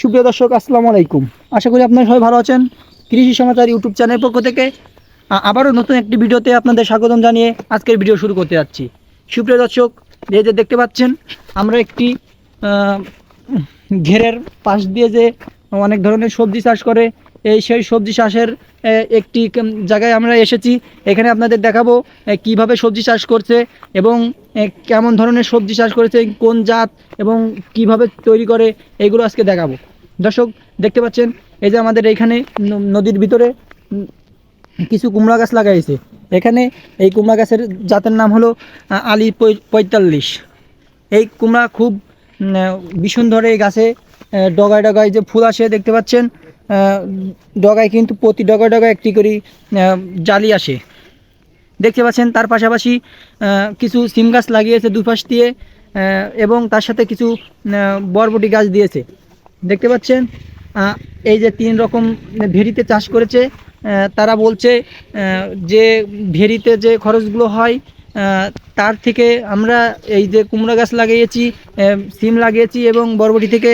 সুপ্রিয় দর্শক, আসসালামু আলাইকুম। আশা করি আপনারা সবাই ভালো আছেন। কৃষি সমাচার ইউটিউব চ্যানেল পক্ষ থেকে আবারও নতুন একটি ভিডিওতে আপনাদের স্বাগতম জানিয়ে আজকের ভিডিও শুরু করতে যাচ্ছি। সুপ্রিয় দর্শক, যে যে দেখতে পাচ্ছেন, আমরা একটি ঘেরের পাশ দিয়ে যে অনেক ধরনের সবজি চাষ করে এই সেই সবজি চাষের একটি জায়গায় আমরা এসেছি। এখানে আপনাদের দেখাবো কীভাবে সবজি চাষ করছে এবং কেমন ধরনের সবজি চাষ করেছে, কোন জাত এবং কীভাবে তৈরি করে এইগুলো আজকে দেখাবো। দর্শক, দেখতে পাচ্ছেন, এই যে আমাদের এইখানে নদীর ভিতরে কিছু কুমড়া গাছ লাগাইছে। এখানে এই কুমড়া গাছের জাতের নাম হলো আলি পঁয়তাল্লিশ। এই কুমড়া খুব ভীষণ ধরে এই গাছে ডগায় ডগায় যে ফুল আসে, দেখতে পাচ্ছেন ডগায় কিন্তু প্রতি ডগায় ডগায় একটি করে জালি আসে। দেখতে পাচ্ছেন তার পাশাপাশি কিছু সিম গাছ লাগিয়েছে দুপাশ দিয়ে এবং তার সাথে কিছু বরবটি গাছ দিয়েছে। দেখতে পাচ্ছেন এই যে তিন রকম ভেরিতে চাষ করেছে তারা বলছে যে ভেরিতে যে খরচগুলো হয় তার থেকে আমরা এই যে কুমড়া গাছ লাগিয়েছি সিম লাগিয়েছি এবং বরবটি থেকে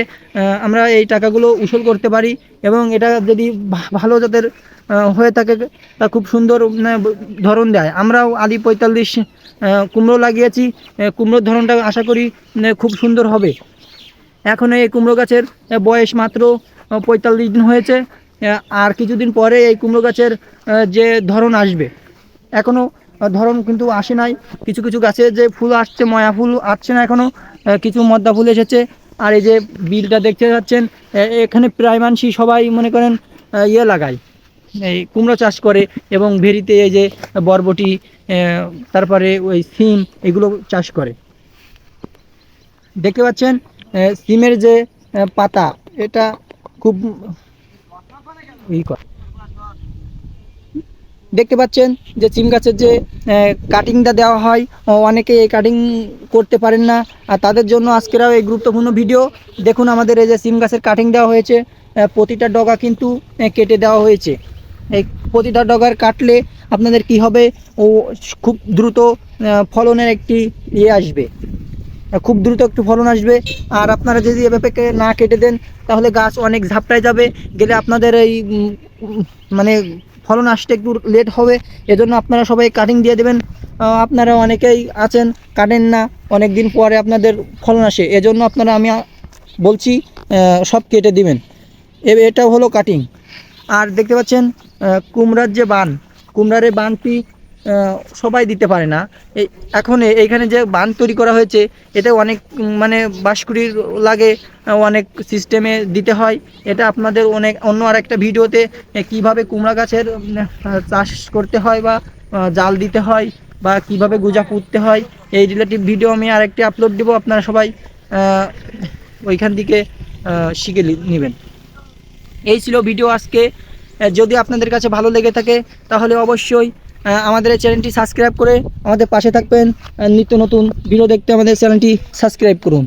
আমরা এই টাকাগুলো উসুল করতে পারি এবং এটা যদি ভালো জাতের হয়ে থাকে, তা খুব সুন্দর ধরন দেয়। আমরাও আলি পঁয়তাল্লিশ কুমড়ো লাগিয়েছি কুমড়োর ধরনটা আশা করি খুব সুন্দর হবে। এখন এই কুমড়ো গাছের বয়স মাত্র পঁয়তাল্লিশ দিন হয়েছে আর কিছুদিন পরে এই কুমড়ো গাছের যে ধরন আসবে। এখনও ধরন কিন্তু আসে নাই। কিছু কিছু গাছে যে ফুল আসছে, ময়া ফুল আসছে না এখনও কিছু মদ্দা ফুল এসেছে। আর এই যে বিলটা দেখতে পাচ্ছেন এখানে প্রায় মানুষই সবাই মনে করেন ইয়ে লাগায়, এই কুমড়ো চাষ করে এবং ভেরিতে এই যে বরবটি তারপরে ওই সিম, এগুলো চাষ করে। দেখতে পাচ্ছেন সিমের যে পাতা, এটা খুব ই করে। দেখতে পাচ্ছেন যে সিম গাছের যে কাটিংটা দেওয়া হয় অনেকে এই কাটিং করতে পারেন না। আর তাদের জন্য আজকেরাও এই গুরুত্বপূর্ণ ভিডিও দেখুন আমাদের এই যে সিম গাছের কাটিং দেওয়া হয়েছে প্রতিটা ডগা কিন্তু কেটে দেওয়া হয়েছে। এই প্রতিটা ডগার কাটলে আপনাদের কি হবে? ও, খুব দ্রুত ফলনের একটি ইয়ে আসবে। খুব দ্রুত একটু ফলন আসবে। আর আপনারা যদি এভাবে না কেটে দেন, তাহলে গাছ অনেক ঝাপটায় যাবে। গেলে আপনাদের এই মানে ফলন আসতে একটু লেট হবে, এজন্য আপনারা সবাই কাটিং দিয়ে দেবেন। আপনারা অনেকেই আছেন, কাটেন না অনেক দিন পরে আপনাদের ফলন আসে, এজন্য আপনারা আমি বলছি সব কেটে দিবেন। এটা হলো কাটিং আর দেখতে পাচ্ছেন কুমড়ার যে বান, কুমড়ার বানটি সবাই দিতে পারে না। এই এখন এইখানে যে বান তৈরি করা হয়েছে, এতে অনেক মানে বাঁশকুড়ির লাগে অনেক সিস্টেমে দিতে হয়। এটা আপনাদের অনেক, অন্য আর একটা ভিডিওতে কীভাবে কুমড়া গাছের চাষ করতে হয় বা জাল দিতে হয় বা কীভাবে গুজা পুঁততে হয়, এই রিলেটিভ ভিডিও আমি আরেকটি আপলোড দেবো। আপনারা সবাই ওইখান থেকে শিখে নেবেন। এই ছিল ভিডিও আজকে। যদি আপনাদের কাছে ভালো লেগে থাকে, তাহলে অবশ্যই আমাদের এই চ্যানেলটি সাবস্ক্রাইব করে আমাদের পাশে থাকবেন। নিত্য নতুন ভিডিও দেখতে আমাদের চ্যানেলটি সাবস্ক্রাইব করুন।